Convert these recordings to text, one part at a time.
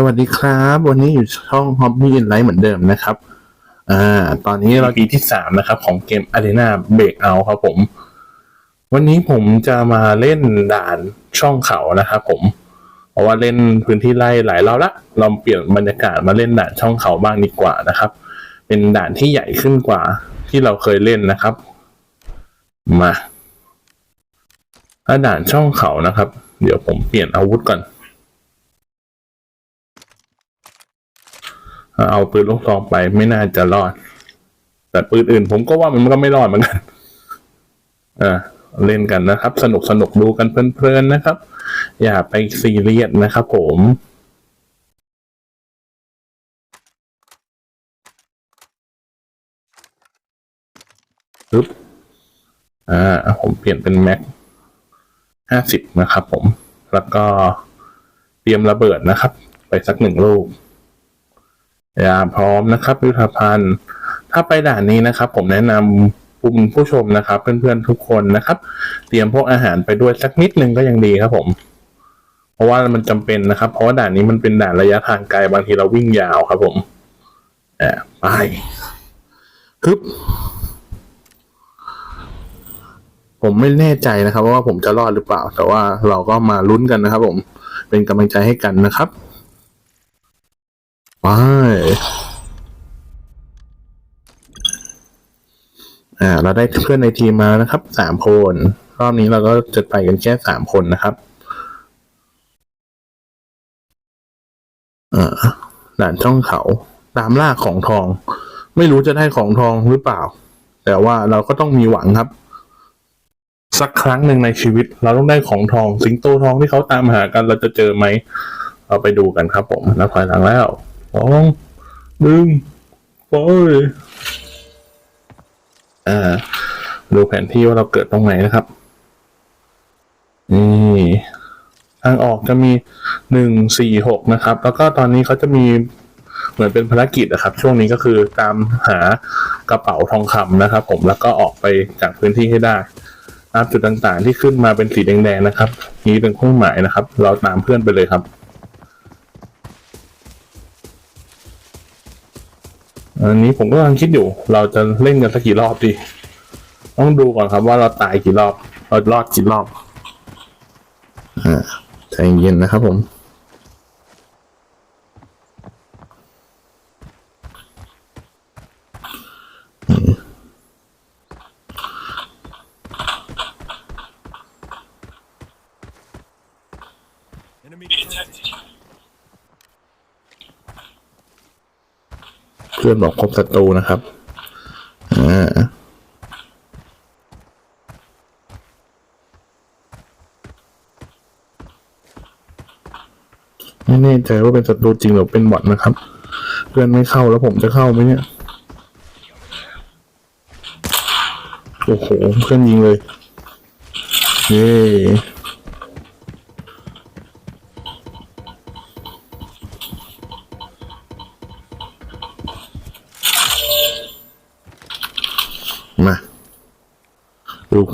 สวัสดีครับ วันนี้อยู่ช่อง Hobby in Life เหมือนเดิมนะครับ อ่า ตอนนี้เราปีที่สามนะครับ ของเกม Arena Breakout ครับผม วันนี้ผมจะมาเล่นด่านช่องเขานะครับผม เพราะว่าเล่นพื้นที่ไร่หลายรอบละเราเปลี่ยนบรรยากาศมาเล่นด่านช่องเขาบ้างดีกว่านะครับ เป็นด่านที่ใหญ่ขึ้นกว่าที่เราเคยเล่นนะครับ มาถ้าด่านช่องเขานะครับ เดี๋ยวผมเปลี่ยนอาวุธก่อน เอาปืนลูกซองไปไม่น่าจะรอด แต่ปืนอื่นผมก็ว่ามันก็ไม่รอดเหมือนกันอ่าเล่นกันนะครับ สนุกสนุกดูกันเพลินๆนะครับ อย่าไปซีเรียสนะครับผมปึ๊บอ่า ผมเปลี่ยนเป็นแม็กห้าสิบนะครับผม แล้วก็เตรียมระเบิดนะครับ ไปสักหนึ่งลูก ย่าพร้อมนะครับยุทธภัณฑ์ ถ้าไปด่านนี้นะครับ ผมแนะนำคุณผู้ชมนะครับ เพื่อนๆทุกคนนะครับ เตรียมพวกอาหารไปด้วยสักนิดนึงก็ยังดีครับผม เพราะว่ามันจำเป็นนะครับ เพราะว่าด่านนี้มันเป็นด่านระยะทางไกลบางทีเราวิ่งยาวครับ ผมแอบไปฮึบผมไม่แน่ใจนะครับ ว่าผมจะรอดหรือเปล่า แต่ว่าเราก็มาลุ้นกันนะครับ ผมเป็นกำลังใจให้กันนะครับ อ่า เราได้เพื่อนในทีมมาแล้วนะครับสามคน รอบนี้เราก็จะไปกันแค่สามคนนะครับ อ่าด่านช่องเขา ตามล่าของทอง ไม่รู้จะได้ของทองหรือเปล่า แต่ว่าเราก็ต้องมีหวังครับ สักครั้งหนึ่งในชีวิต เราต้องได้ของทอง สิงโตทองที่เขาตามหากันเราจะเจอไหมเราไปดูกันครับผมแล้วถอยหลังแล้ว สองหนึ่งไปอ่าดูแผนที่ว่าเราเกิดตรงไหนนะครับ นี่ทางออกจะมีหนึ่งสี่หกนะครับ แล้วก็ตอนนี้เขาจะมีเหมือนเป็นภารกิจนะครับ ช่วงนี้ก็คือตามหากระเป๋าทองคำนะครับ ผมแล้วก็ออกไปจากพื้นที่ให้ได้ตามจุดต่างๆ ที่ขึ้นมาเป็นสีแดงๆนะครับ นี้เป็นเครื่องหมายนะครับ เราตามเพื่อนไปเลยครับ อันนี้ผมก็กำลังคิดอยู่ เราจะเล่นกันสักกี่รอบดี ต้องดูก่อนครับว่าเราตายกี่รอบ เรารอดกี่รอบ อ่าใจเย็นนะครับผม พื่อนบอกพบศัตรูนะครับอ่าไม่แน่ใจว่าเป็นศัตรูจริงหรือเป็นบอทนะครับ เพื่อนไม่เข้าแล้วผมจะเข้าไหมเนี่ยโอ้โหเพื่อนยิงเลย เย้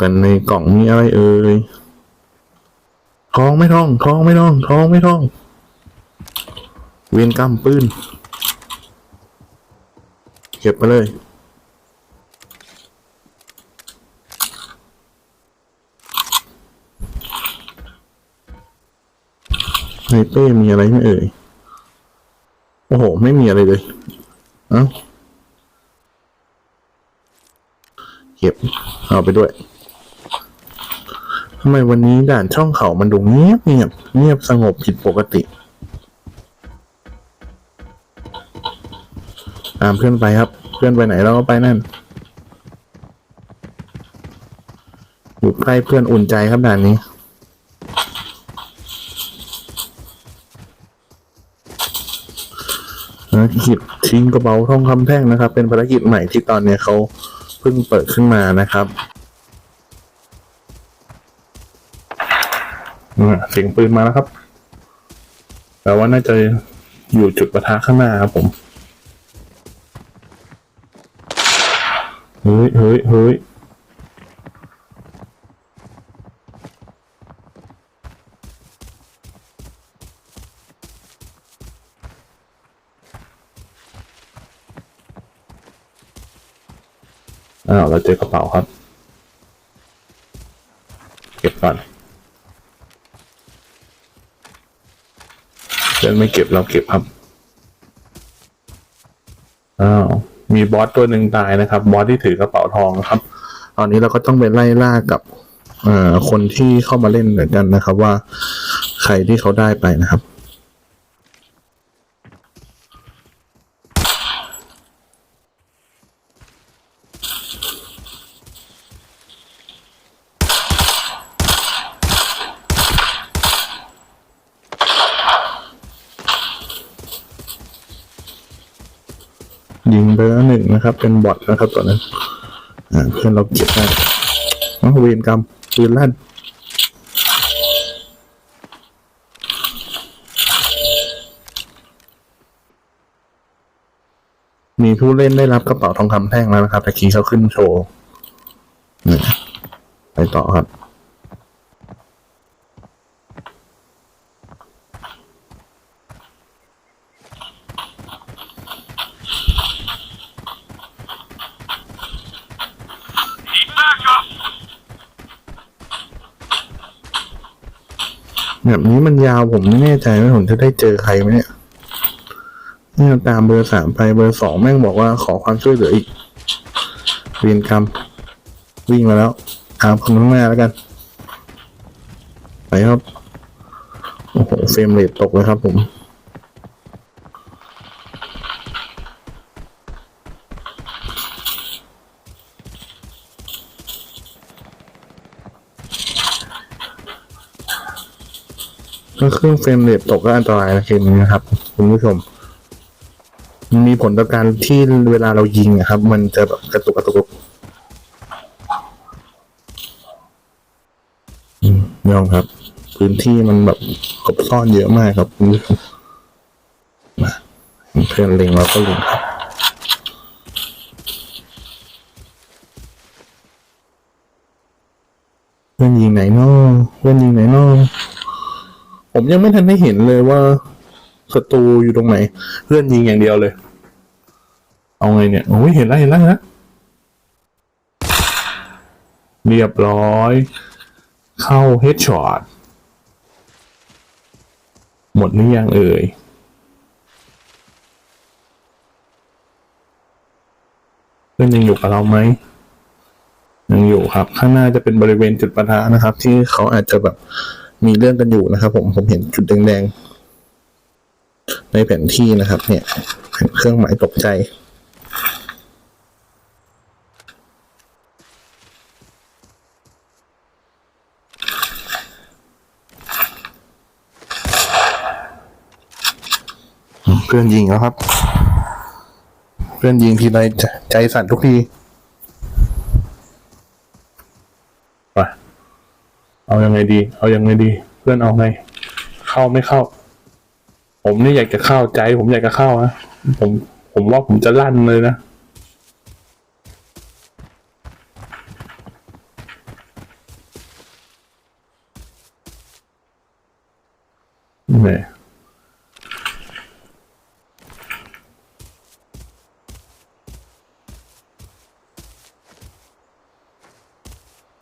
กันในกล่องมีอะไรเอ่ยทองไม่ทองทองไม่ทองทองไม่ทอง เวียนกำปืนเก็บไปเลย ในเป้มีอะไรไหมเอ่ย โอ้โห ไม่มีอะไรเลย เอ้า เก็บ เอาไปด้วยำไมวันนี้ด่านช่องเขามันดูเงียบเงียบเงียบสงบผิดปกติ ตามเพื่อนไปครับ เพื่อนไปไหนเราก็ไปนั่น อยู่ใกล้เพื่อนอุ่นใจครับด่านนี้ภารกิจทิ้งกระเป๋าทองคำแท่งนะครับ เป็นภารกิจใหม่ที่ตอนนี้เขาเพิ่งเปิดขึ้นมานะครับ เสียงปืนมาแล้วครับ แต่ว่าน่าจะอยู่จุดประทะข้างหน้าครับผม เฮ้ยเฮ้ยเฮ้ยอ้าวเราเจอกระเป๋าครับ เก็บก่อน พื่อนไม่เก็บเราเก็บครับ อ้าว มีบอสตัวหนึ่งตายนะครับ บอสที่ถือกระเป๋าทองนะครับ ตอนนี้เราก็ต้องไปไล่ล่ากับอ่อคนที่เข้ามาเล่นเหมือนกันนะครับ ว่าใครที่เขาได้ไปนะครับ ยิงไปแล้วหนึ่งนะครับ เป็นบอทนะครับตอนนั้นเพื่อนเราเก็บได้อ้าวเวรกรรมปืนลั่นมีผู้เล่นได้รับกระเป๋าทองคำแท่งแล้วนะครับตะกี้เขาขึ้นโชว์ไปต่อครับ แบบนี้มันยาวผมไม่แน่ใจว่าผมจะได้เจอใครไหมเนี่ยเนี่ยตามเบอร์สามไปเบอร์สองแม่งบอกว่าขอความช่วยเหลืออีกเรียนกรรมวิ่งมาแล้วตามคนข้างหน้าแล้วกัน ไปครับ โอ้โห เฟรมเรทตกเลยครับผม ถ้าเครื่องเฟรมเรทตกก็อันตรายนะเกมนี้นะครับคุณผู้ชมมันมีผลต่อการที่เวลาเรายิงอะครับ มันจะแบบกระตุกกระตุกยอมครับ พื้นที่มันแบบกบซ่อนเยอะมากครับคุณผู้ชมมาเพื่อนเล็งเราก็เล็งครับเพื่อนยิงไหนเนาะเพื่อนยิงไหนเนาะ ผมยังไม่ทันได้เห็นเลยว่าศัตรูอยู่ตรงไหน เพื่อนยิงอย่างเดียวเลย เอาไงเนี่ยโอ้ยเห็นแล้วเห็นแล้วนแล้วเรียบร้อย เข้าเฮดช็อตหมดหรือยังเอ่ยเพื่อนยังอยู่กับเราไหมยังอยู่ครับ ข้างหน้าจะเป็นบริเวณจุดปะทะนะครับ ที่เขาอาจจะแบบ มีเรื่องกันอยู่นะครับ ผมผมเห็นจุดแดงๆในแผนที่นะครับ เนี่ยเครื่องหมายตกใจเพื่อนยิงแล้วครับ เพื่อนยิงทีไรใจสั่นทุกทีไป เอายังไงดี เอายังไงดี เพื่อนเอาไง เข้าไม่เข้า ผมนี่อยากจะเข้าใจ ผมอยากจะเข้านะผมผมว่าผมจะลั่นเลยนะเนี่ย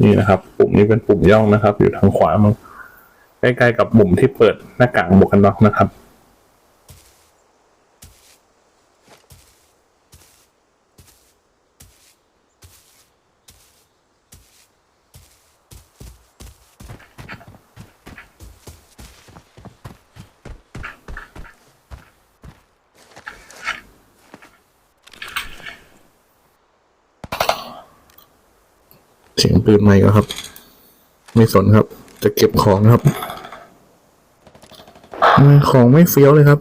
นี่นะครับ ปุ่มนี้เป็นปุ่มย่องนะครับ อยู่ทางขวามือใกล้ๆกับปุ่มที่เปิดหน้ากากหมวกกันน็อกนะครับ เสียงปืนใหม่ก็ครับ ไม่สนครับ จะเก็บของครับของไม่เฟี้ยวเลยครับ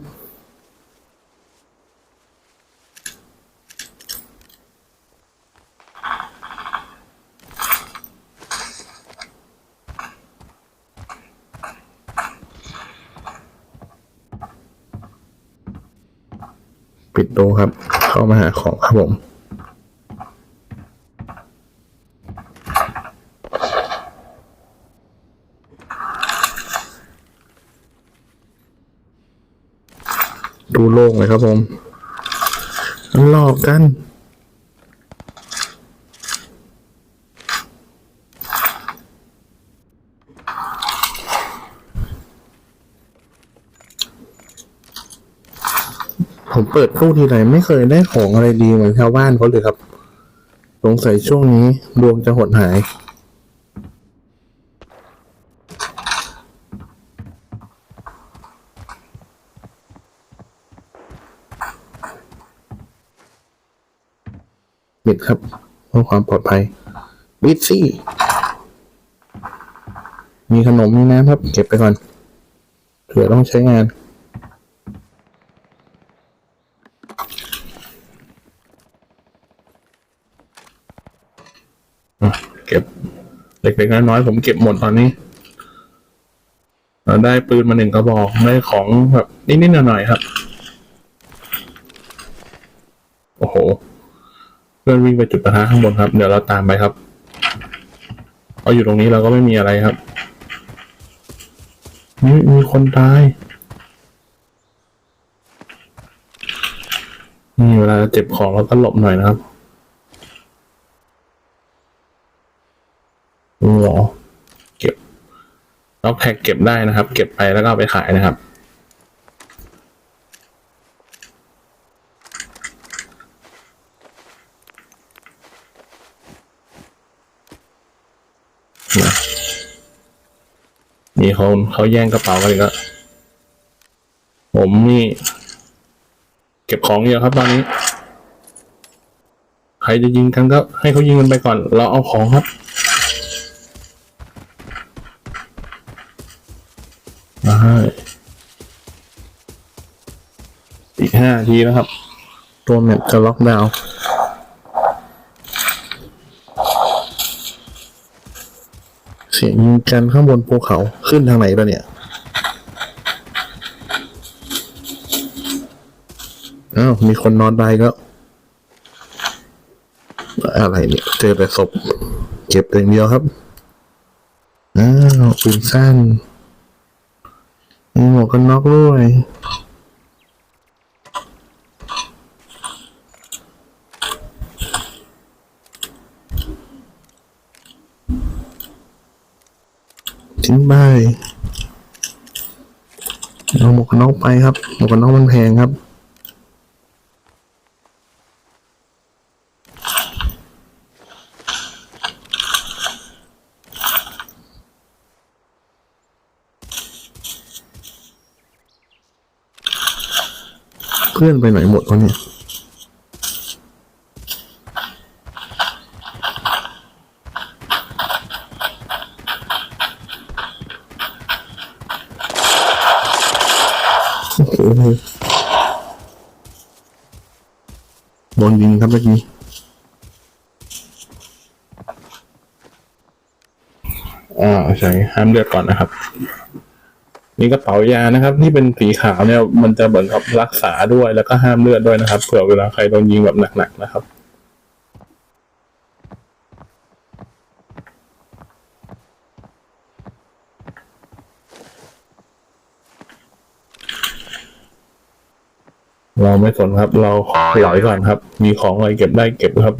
ปิดโตครับ เข้ามาหาของครับผม ครับผมหลอกกันผมเปิดตู้ทีไรไม่เคยได้ของอะไรดีเหมือนชาวบ้านเขาเลยครับ สงสัยช่วงนี้ดวงจะหดหาย บิดครับเพื่อความปลอดภัยบิดซี่มีขนมมีน้ำครับ เก็บไปก่อนเผื่อต้องใช้งาน เก็บเล็กๆน้อยๆผมเก็บหมดตอนนี้ได้ปืนมาหนึ่งกระบอกได้ของแบบนิดๆหน่อยๆครับ โอ้โห เพื่อนวิ่งไปจุดประทะข้างบนครับ เดี๋ยวเราตามไปครับเอาอยู่ตรงนี้เราก็ไม่มีอะไรครับนี่มีคนตายนี่เวลาเจ็บของเราก็หลบหน่อยนะครับหรอเก็บล็อกแท็กเก็บได้นะครับ เก็บไปแล้วก็ไปขายนะครับ มีเขาเขาแย่งกระเป๋ากันอีกแล้วผมนี่ เก็บของเยอะครับตอนนี้ ใครจะยิงกันก็ให้เขายิงกันไปก่อน เราเอาของครับมาให้อีกห้านาทีนะครับ ตัวแมปจะล็อกดาวน์ สียงยิงกันข้างบนภูเขาขึ้นทางไหนปะเนี่ยอ้าวมีคนนอนตายก็ อะไรเนี่ยเจอแต่ศพเก็บอย่างเดียวครับอ้าวปืนสั้นมีหมวกกันน็อกด้วย ทิ้งไปเอาหมวกกันน็อกไปครับ หมวกกันน็อกมันแพงครับ เพื่อนไปไหนหมดวะเนี่ย โอ้โหโดนยิง ครับเมื่อกี้อ่าใช่ห้ามเลือดก่อนนะครับ นี่กระเป๋ายานะครับ ที่เป็นสีขาวเนี่ย มันจะเหมือนกับรักษาด้วยแล้วก็ห้ามเลือดด้วยนะครับเผื่อเวลาใครโดนยิงแบบหนักๆนะครับ เราไม่สนครับ เราหลอยก่อนครับ มีของอะไรเก็บได้เก็บครับ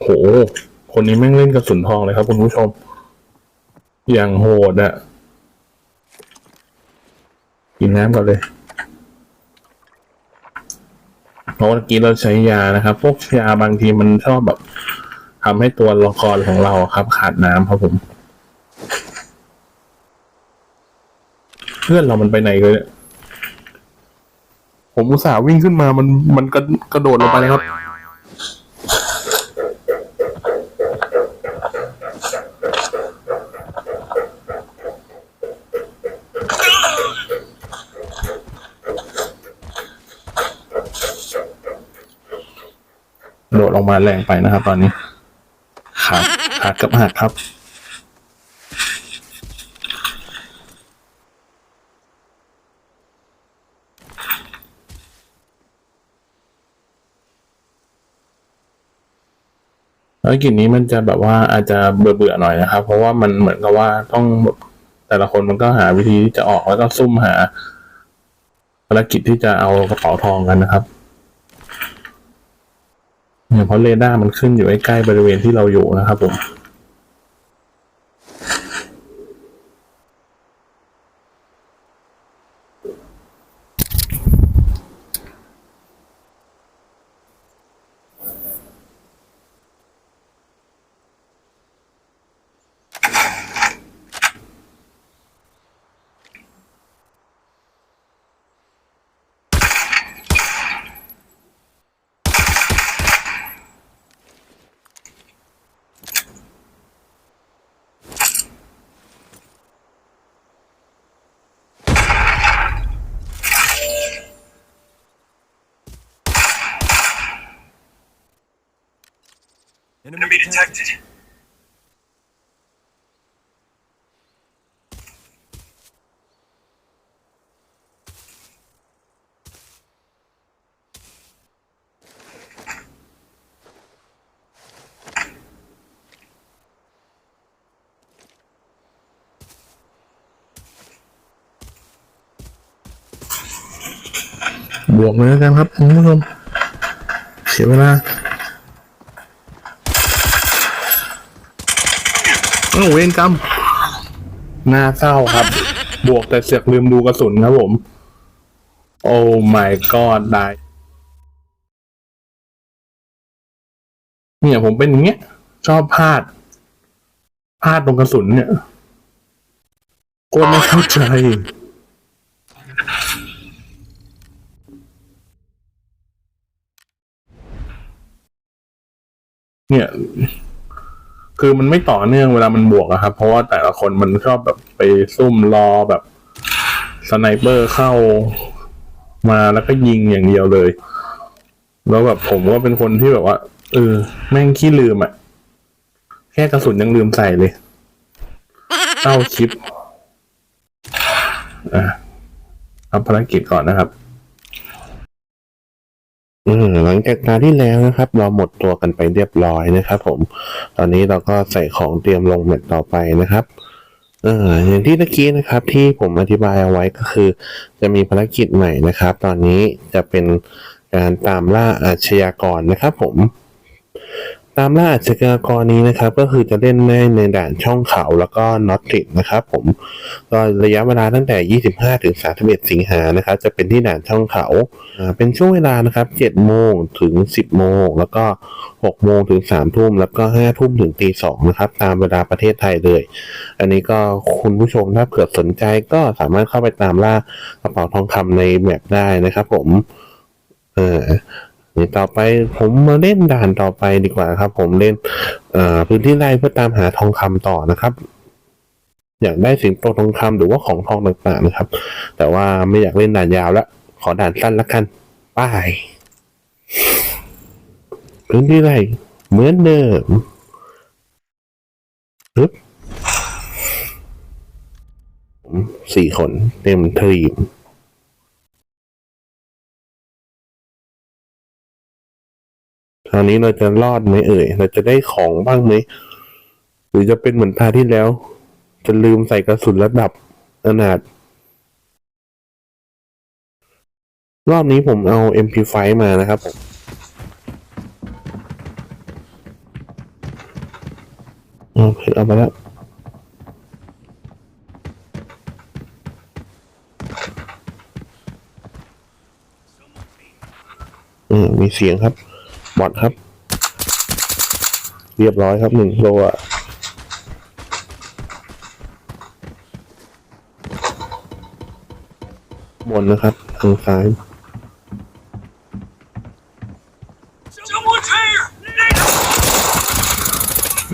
โห คนนี้แม่งเล่นกระสุนทองเลยครับคุณผู้ชม อย่างโหดอะกินน้ำก่อนเลย เพราะว่าเมื่อกี้เราใช้ยานะครับ พวกยาบางทีมันชอบแบบ ทำให้ตัวละครของเราอะครับ ขาดน้ำครับผม เพื่อนเรามันไปไหนเลยเนี่ยผมอุตส่าห์วิ่งขึ้นมามันมันกระกระโดดลงไปเลยครับ โดดลงมาแรงไปนะครับตอนนี้ ขาขากับหักครับ ภารกิจนี้มันจะแบบว่าอาจจะเบื่อเบื่อๆหน่อยนะครับ เพราะว่ามันเหมือนกับว่าต้องแบบแต่ละคนมันก็หาวิธีที่จะออกแล้วก็ซุ่มหาภารกิจที่จะเอากระเป๋าทองกันนะครับ เนี่ยเพราะเรดาร์มันขึ้นอยู่ใกล้ๆบริเวณที่เราอยู่นะครับผม Enemy detected. บวกเลยแล้วกันครับคุณผู้ชมเสียเวลา อ้าเวรกรรมน่าเศร้าครับ บวกแต่เสือกลืมดูกระสุนครับผม โอ้ my god ได้ เนี่ยผมเป็นอย่างเงี้ย ชอบพลาด พลาดตรงกระสุนเนี่ยโคตรไม่เข้าใจเนี่ย คือมันไม่ต่อเนื่องเวลามันบวกอะครับ เพราะว่าแต่ละคนมันชอบแบบไปซุ่มรอแบบสไนเปอร์เข้ามาแล้วก็ยิงอย่างเดียวเลย แล้วแบบผมก็เป็นคนที่แบบว่าเออแม่งขี้ลืมอะแค่กระสุนยังลืมใส่เลยเต้าคลิปอะทำภารกิจก่อนนะครับ หลังจากตาที่แล้วนะครับ เราหมดตัวกันไปเรียบร้อยนะครับ ผม ตอนนี้เราก็ใส่ของเตรียมลงแมตต์ต่อไปนะครับเอออย่างที่ตะกี้นะครับที่ผมอธิบายเอาไว้ก็คือ จะมีภารกิจใหม่นะครับ ตอนนี้จะเป็นการตามล่าอาชญากรนะครับ ผม ตามล่าอาชญากรนี้นะครับ ก็คือจะเล่นได้ในด่านช่องเขาแล้วก็น็อตติดนะครับ ผมก็ระยะเวลาตั้งแต่ 25 ถึง 31 สิงหานะครับ จะเป็นที่ด่านช่องเขาเป็นช่วงเวลานะครับ7โมงถึง 10 โมง แล้วก็ 6 โมงถึง 3 ทุ่ม แล้วก็ 5 ทุ่มถึงตี2นะครับ ตามเวลาประเทศไทยเลย อันนี้ก็คุณผู้ชมถ้าเผื่อสนใจก็สามารถเข้าไปตามล่ากระเป๋าทองคำในแมปได้นะครับ ผม เออ นี่ต่อไปผมมาเล่นด่านต่อไปดีกว่าครับ ผมเล่นพื้นที่ไร่เพื่อตามหาทองคำต่อนะครับ อยากได้สิงโตทองคำหรือว่าของทองต่างๆนะครับ แต่ว่าไม่อยากเล่นด่านยาวแล้วขอด่านสั้นละกันไป้ายพื้นที่ไร่เหมือนเดิมปึ๊บสี่คนเต็มทีม คราวนี้เราจะรอดไหมเอ่ย เราจะได้ของบ้างไหม หรือจะเป็นเหมือนตาที่แล้ว จะลืมใส่กระสุนระดับอนาถรอบนี้ผมเอา MP5 มานะครับผมเอาไปเอาไปแล้วอืมมีเสียงครับ บอดครับ เรียบร้อยครับหนึ่งโลอะบนนะครับ ทางซ้าย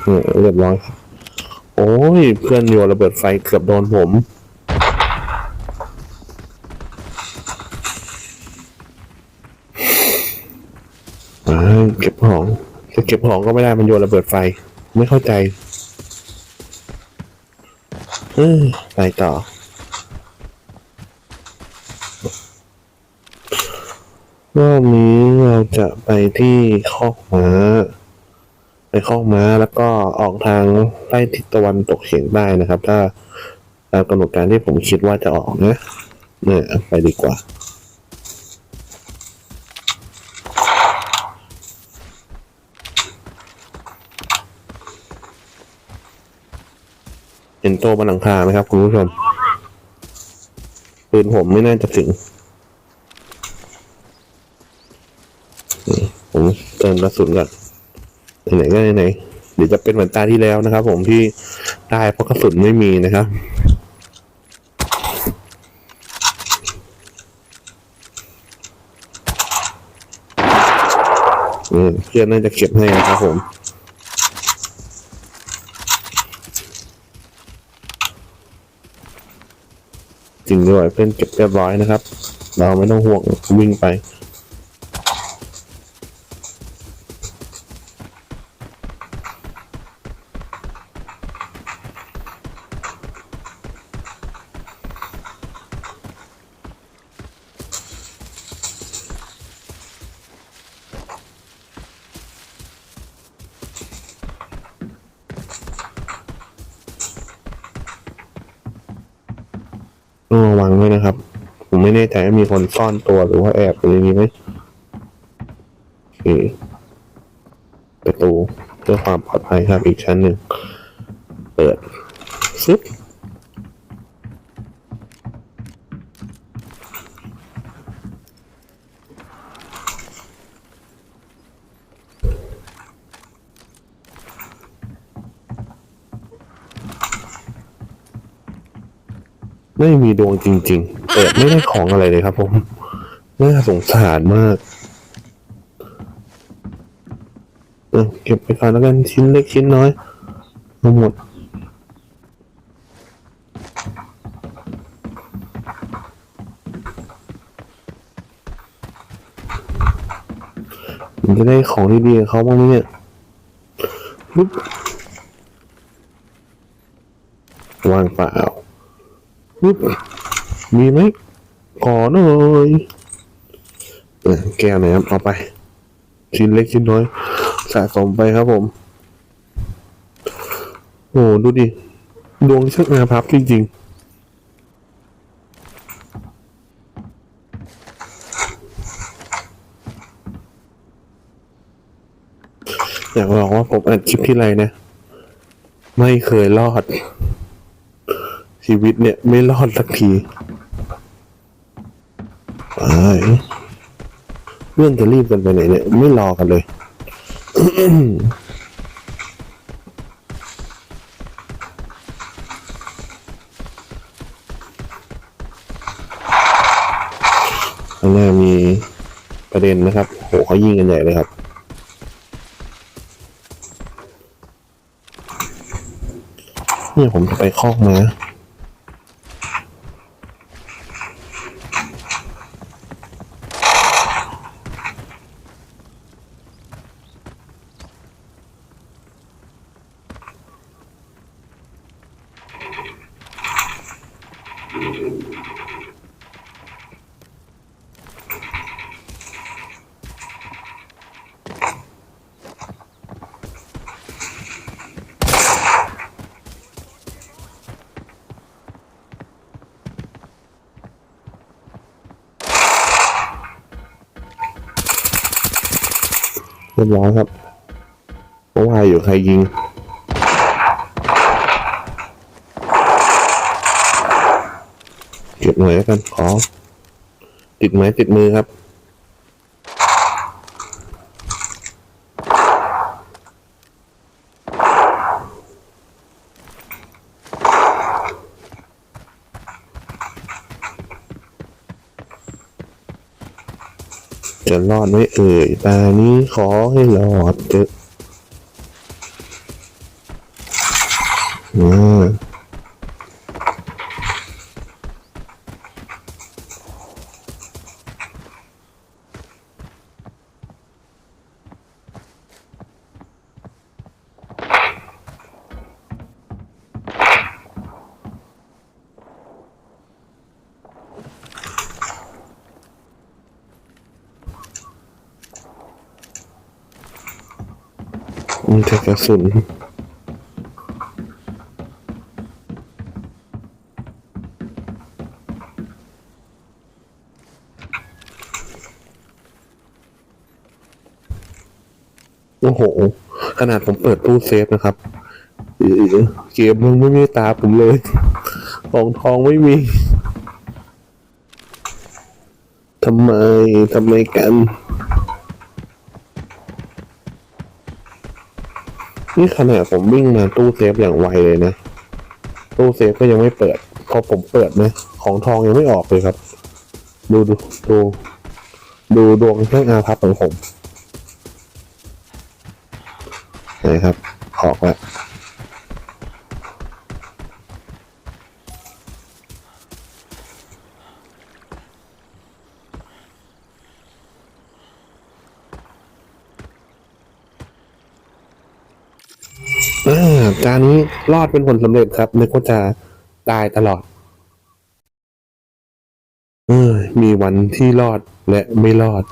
เออเรียบร้อยครับ โอ้ย เพื่อนโยนระเบิดไฟเกือบโดนผม อ่าเก็บของจะเก็บ ของก็ไม่ได้มันโยนระเบิดไฟ ไม่เข้าใจไปต่อ รอบนี้เราจะไปที่คอกม้า ไปคอกม้าแล้วก็ออกทางใต้ทิศตะวันตกเฉียงใต้นะครับ ถ้าตามกำหนดการที่ผมคิดว่าจะออกนะ เนี่ยไปดีกว่า เห็นโตบนหลังคาไหมครับ คุณผู้ชมปืนผมไม่น่าจะถึงผมเติมกระสุนก่อนไหนก็ไหนเดี๋ยวจะเป็นเหมือนตาที่แล้วนะครับ ผมที่ตายเพราะกระสุนไม่มีนะครับเพื่อนน่าจะเก็บให้นะครับผม จริงด้วยเพื่อนเก็บเรียบร้อยนะครับ เราไม่ต้องห่วงวิ่งไป อ ไม่แน่ใจว่ามีคนซ่อนตัวหรือว่าแอบอะไรนี้ไหมโอเคประตูเพื่อความปลอดภัยครับอีกชั้นหนึ่ง เปิดซึบไม่มีดวง จริง ๆ เปิดไม่ได้ของอะไรเลยครับ ผม น่าสงสารมากเออเก็บไปก่อนแล้วกันชิ้นเล็กชิ้นน้อยเอาหมดผมจะได้ของดีๆกับเขาบ้างไหมเนี่ยปึ๊บวางเปล่าปึ๊บ มีไหมขอหน่อยแก้วหน่อยครับเอาไป ชิ้นเล็กชิ้นน้อย สะสมไปครับผม โอ้ดูดิ ดวงช่างอาภัพจริงๆอยากบอกว่าผมอัดคลิปที่ไรนะ ไม่เคยรอด ชีวิตเนี่ย ไม่รอดสักที เรื่องจะรีบกันไปไหนเนี่ยไม่รอกันเลยข้างหน้ามีประเด็นนะครับ โหเขายิงกันใหญ่เลยครับเนี่ยผมจะไปคอกมา เรียบร้อยครับเพราะว่าอยู่ใครยิง เก็บหน่อยแล้วกันขอ ติดไม้ติดมือครับ จะรอดไหมเอ่ยตานี้ขอให้รอดเถอะอืมมี แต่กระสุนโอ้โห ขนาดผมเปิดตู้เซฟนะครับเกมมึงไม่มีตาผมเลยของทองไม่มีทำไมทำไมกัน นี่ขนาดผมวิ่งมาตู้เซฟอย่างไวเลยนะ ตู้เซฟก็ยังไม่เปิด พอผมเปิดนะ ของทองยังไม่ออกเลยครับ ดูดูดูดูดวงช่องอาภัพของผมไหนครับ ออกแล้ว อ่าจานนี้รอดเป็นผลสำเร็จครับนึกว่าจะตายตลอดเออมีวันที่รอดและไม่รอด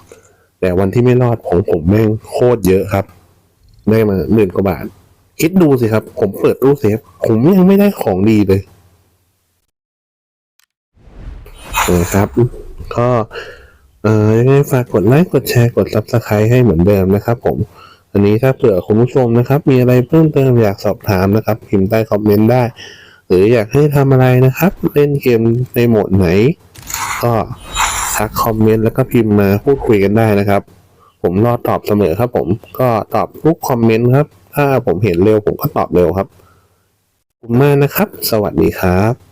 แต่วันที่ไม่รอดของผมแม่งโคตรเยอะครับได้มาหมื่นกว่าบาท คิดดูสิครับ ผมเปิดตู้เซฟ ผมยังไม่ได้ของดีเลยนะครับ ก็เอ่อยังไงฝากกดไลค์กดแชร์กด subscribe ให้เหมือนเดิมนะครับผม อันนี้ถ้าเผื่อคุณผู้ชมนะครับ มีอะไรเพิ่มเติมอยากสอบถามนะครับ พิมพ์ใต้คอมเมนต์ได้ หรืออยากให้ทำอะไรนะครับ เล่นเกมในโหมดไหน ก็ทักคอมเมนต์แล้วก็พิมพ์มาพูดคุยกันได้นะครับ ผมรอตอบเสมอครับ ผมก็ตอบทุกคอมเมนต์ครับ ถ้าผมเห็นเร็วผมก็ตอบเร็วครับขอบคุณมากนะครับ สวัสดีครับ